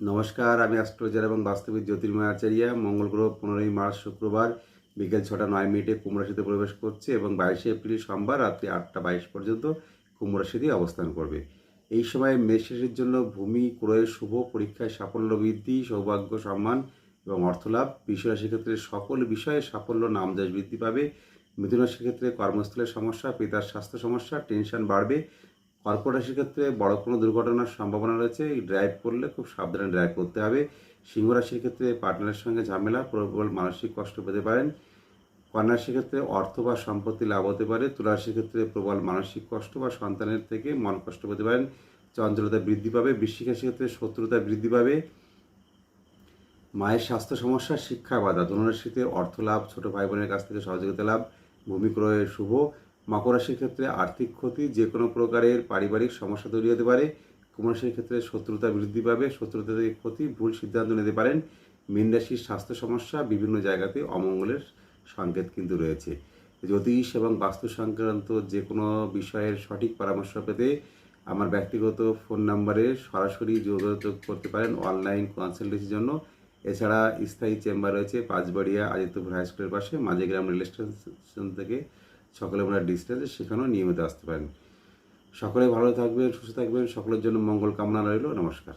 নমস্কার, আমি অ্যাস্ট্রোলজার এবং বাস্তবিক জ্যোতির্ময় আচার্য মঙ্গল গ্রহ পনেরোই মার্চ শুক্রবার বিকেল ছটা নয় মিনিটে কুমরাশিতে প্রবেশ করছে এবং বাইশে এপ্রিল সোমবার রাত্রি আটটা বাইশ পর্যন্ত কুমরাশিতে অবস্থান করবে। এই সময় মেষের জন্য ভূমি, ক্রয়ের শুভ, পরীক্ষায় সাফল্য বৃদ্ধি, সৌভাগ্য সম্মান এবং অর্থলাভ। বিশ্বরাশির ক্ষেত্রে সকল বিষয়ে সাফল্য নামযশ বৃদ্ধি পাবে। মিথুন রাশির ক্ষেত্রে কর্মস্থলের সমস্যা, পিতার স্বাস্থ্য সমস্যা, টেনশন বাড়বে। কর্কট রাশির ক্ষেত্রে বড় কোনো দুর্ঘটনার সম্ভাবনা রয়েছে, এই ড্রাইভ করলে খুব সাবধানে ড্রাইভ করতে হবে। সিংহ রাশির ক্ষেত্রে পার্টনারের সঙ্গে ঝামেলা, প্রবল মানসিক কষ্ট পেতে পারেন। কন্যাশির ক্ষেত্রে অর্থ বা সম্পত্তি লাভ হতে পারে, তুলা রাশির ক্ষেত্রে প্রবল মানসিক কষ্ট বা সন্তানের থেকে মন কষ্ট পেতে পারেন। চঞ্চলতা বৃদ্ধি পাবে, বৃশ্চিক ক্ষেত্রে শত্রুতা বৃদ্ধি পাবে। মায়ের স্বাস্থ্য সমস্যা, শিক্ষা বাধা, ধনুরাশিতে অর্থ লাভ, ছোট ভাই বোনের কাছ থেকে সহযোগিতা লাভ, ভূমি ক্রয়ের শুভ। মকর রাশির ক্ষেত্রে আর্থিক ক্ষতি যে কোনো প্রকারের পারিবারিক সমস্যা তৈরি হতে পারে। কুম্ভ রাশির ক্ষেত্রে শত্রুতা বৃদ্ধি পাবে শত্রুতা থেকে ক্ষতি, ভুল সিদ্ধান্ত নিতে পারেন। মীন রাশির স্বাস্থ্য সমস্যা, বিভিন্ন জায়গাতে অমঙ্গলের সংকেত কিন্তু রয়েছে। জ্যোতিষ এবং বাস্তু সংক্রান্ত যে কোনো বিষয়ের সঠিক পরামর্শ পেতে আমার ব্যক্তিগত ফোন নাম্বারে সরাসরি যোগাযোগ করতে পারেন অনলাইন কনসালটেন্সির জন্য। এছাড়া স্থায়ী চেম্বার রয়েছে পাঁচবাড়িয়া আদিত্যপুর হাই স্কুলের পাশে, মাঝেগ্রাম রেল স্টেশন থেকে সকলে আমরা ডিস্টেন্সে সেখানেও নিয়মিত আসতে পারেন। সকলে ভালো থাকবেন, সুস্থ থাকবেন, সকলের জন্য মঙ্গল কামনা রইল, নমস্কার।